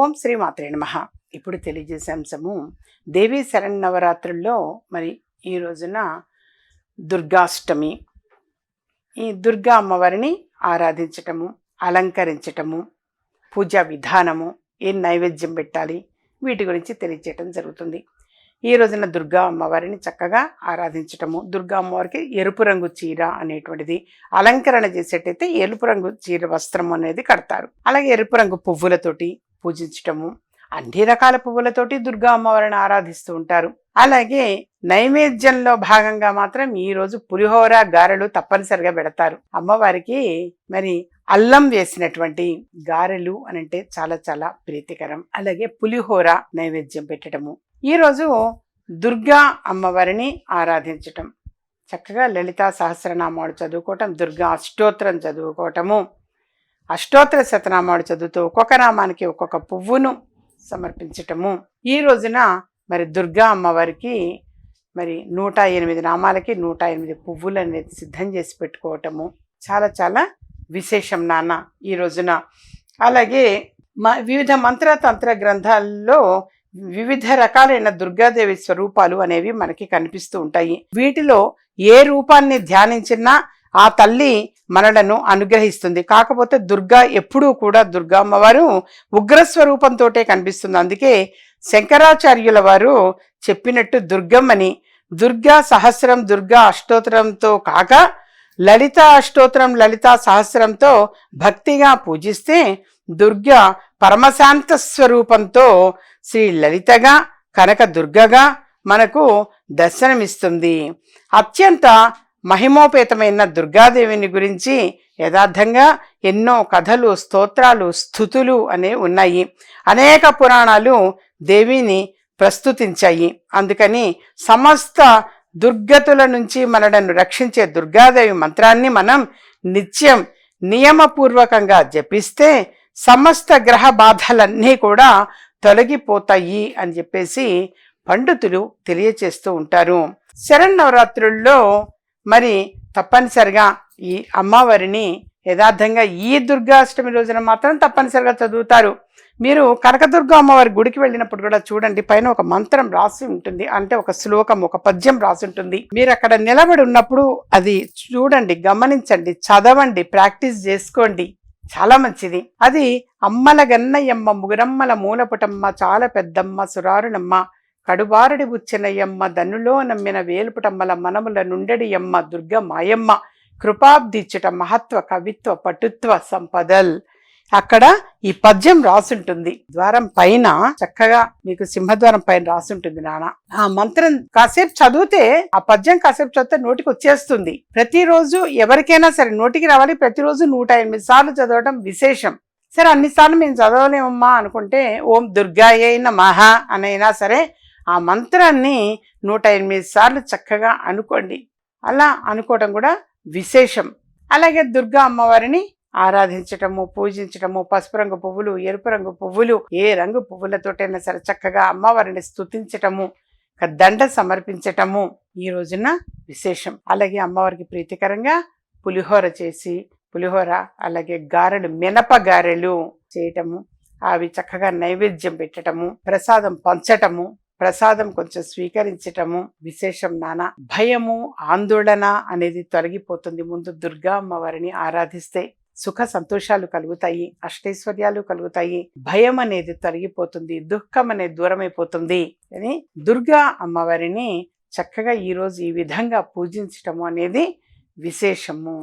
ఓం శ్రీ మాత్రే నమ. ఇప్పుడు తెలియజేసే అంశము దేవీ శరణవరాత్రుల్లో మరి ఈ రోజున దుర్గాష్టమి. ఈ దుర్గా అమ్మవారిని ఆరాధించటము అలంకరించటము పూజా విధానము ఏ నైవేద్యం పెట్టాలి వీటి గురించి తెలియజేయటం జరుగుతుంది. ఈ రోజున దుర్గా అమ్మవారిని చక్కగా ఆరాధించటము దుర్గా అమ్మవారికి ఎరుపు రంగు చీర అనేటువంటిది అలంకరణ చేసేటైతే ఎరుపు రంగు చీర వస్త్రం అనేది కడతారు. అలాగే ఎరుపు రంగు పువ్వులతోటి పూజించటము. అన్ని రకాల పువ్వులతోటి దుర్గా అమ్మవారిని ఆరాధిస్తూ ఉంటారు. అలాగే నైవేద్యంలో భాగంగా మాత్రం ఈ రోజు పులిహోర గారెలు తప్పనిసరిగా పెడతారు. అమ్మవారికి మరి అల్లం వేసినటువంటి గారెలు అని అంటే చాలా చాలా ప్రీతికరం. అలాగే పులిహోర నైవేద్యం పెట్టడము ఈరోజు దుర్గా అమ్మవారిని ఆరాధించటం. చక్కగా లలితా సహస్రనామాలు చదువుకోవటం దుర్గా అష్టోత్తరం చదువుకోవటము. అష్టోత్తర శతనామాలు చదువుతూ ఒక్కొక్క నామానికి ఒక్కొక్క పువ్వును సమర్పించటము. ఈ రోజున మరి దుర్గా అమ్మవారికి మరి నూట ఎనిమిది నామాలకి నూట ఎనిమిది పువ్వులు అనేది సిద్ధం చేసి పెట్టుకోవటము. చాలా చాలా విశేషం నాన్న ఈ రోజున. అలాగే మ వివిధ మంత్రతంత్ర గ్రంథాల్లో వివిధ రకాలైన దుర్గాదేవి స్వరూపాలు అనేవి మనకి కనిపిస్తూ ఉంటాయి. వీటిలో ఏ రూపాన్ని ధ్యానించినా ఆ తల్లి మనలను అనుగ్రహిస్తుంది. కాకపోతే దుర్గా ఎప్పుడూ కూడా దుర్గా అమ్మవారు ఉగ్రస్వరూపంతో కనిపిస్తుంది. అందుకే శంకరాచార్యుల వారు చెప్పినట్టు దుర్గమ్మని దుర్గా సహస్రం దుర్గా అష్టోత్తరంతో కాక లలిత అష్టోత్తరం లలిత సహస్రంతో భక్తిగా పూజిస్తే దుర్గా పరమశాంత స్వరూపంతో శ్రీ లలితగా కనక దుర్గగా మనకు దర్శనమిస్తుంది. అత్యంత మహిమోపేతమైన దుర్గాదేవిని గురించి యథార్థంగా ఎన్నో కథలు స్తోత్రాలు స్థుతులు అనే ఉన్నాయి. అనేక పురాణాలు దేవిని ప్రస్తుతించాయి. అందుకని సమస్త దుర్గతుల నుంచి మనలను రక్షించే దుర్గాదేవి మంత్రాన్ని మనం నిత్యం నియమపూర్వకంగా జపిస్తే సమస్త గ్రహ బాధలన్నీ కూడా తొలగిపోతాయి అని చెప్పేసి పండితులు తెలియచేస్తూ ఉంటారు. శరన్నవరాత్రుల్లో మరి తప్పనిసరిగా ఈ అమ్మవారిని యథార్థంగా ఈ దుర్గాష్టమి రోజున మాత్రం తప్పనిసరిగా చదువుతారు. మీరు కనకదుర్గ అమ్మవారి గుడికి వెళ్ళినప్పుడు కూడా చూడండి పైన ఒక మంత్రం రాసి ఉంటుంది. అంటే ఒక శ్లోకం ఒక పద్యం రాసి ఉంటుంది. మీరు అక్కడ నిలబడి ఉన్నప్పుడు అది చూడండి గమనించండి చదవండి ప్రాక్టీస్ చేసుకోండి. చాలా మంచిది. అది అమ్మల గన్నయ్యమ్మ ముగురమ్మల మూలపుటమ్మ చాలా పెద్దమ్మ సురారునమ్మ కడుబారడి బుచ్చనయ్యమ్మ దన్నులో నమ్మిన వేలుపుటమ్మల మనముల నుండడియమ్మ దుర్గ మాయమ్మ కృపాబ్దిచ్చుట మహత్వ కవిత్వ పటుత్వ సంపదల్. అక్కడ ఈ పద్యం రాసుంటుంది. ద్వారం పైన చక్కగా మీకు సింహద్వారం పైన రాసుంటుంది నాన్న. ఆ మంత్రం కాసేపు చదివితే ఆ పద్యం కాసేపు చదివితే నోటికి వచ్చేస్తుంది. ప్రతిరోజు ఎవరికైనా సరే నోటికి రావాలి. ప్రతిరోజు నూట ఎనిమిది సార్లు చదవడం విశేషం. సరే అన్నిసార్లు మేము చదవలేమమ్మా అనుకుంటే ఓం దుర్గాయే మహా అనైనా సరే ఆ మంత్రాన్ని నూట ఎనిమిది సార్లు చక్కగా అనుకోండి. అలా అనుకోవడం కూడా విశేషం. అలాగే దుర్గా అమ్మవారిని ఆరాధించటము పూజించటము పసుపు రంగు పువ్వులు ఎరుపు రంగు పువ్వులు ఏ రంగు పువ్వులతోటైనా సరే చక్కగా అమ్మవారిని స్తుతించటము దండ సమర్పించటము ఈ రోజున విశేషం. అలాగే అమ్మవారికి ప్రీతికరంగా పులిహోర చేసి పులిహోర అలాగే గారెలు మినప గారెలు చేయటము అవి చక్కగా నైవేద్యం పెట్టటము ప్రసాదం పంచటము ప్రసాదం కొంచెం స్వీకరించటము విశేషం నాన్న భయము ఆందోళన అనేది తొలగిపోతుంది. ముందు దుర్గా అమ్మవారిని ఆరాధిస్తే సుఖ సంతోషాలు కలుగుతాయి అష్టైశ్వర్యాలు కలుగుతాయి భయం అనేది తొలగిపోతుంది దుఃఖం అనేది దూరమైపోతుంది అని దుర్గా అమ్మవారిని చక్కగా ఈరోజు ఈ విధంగా పూజించటము అనేది విశేషము.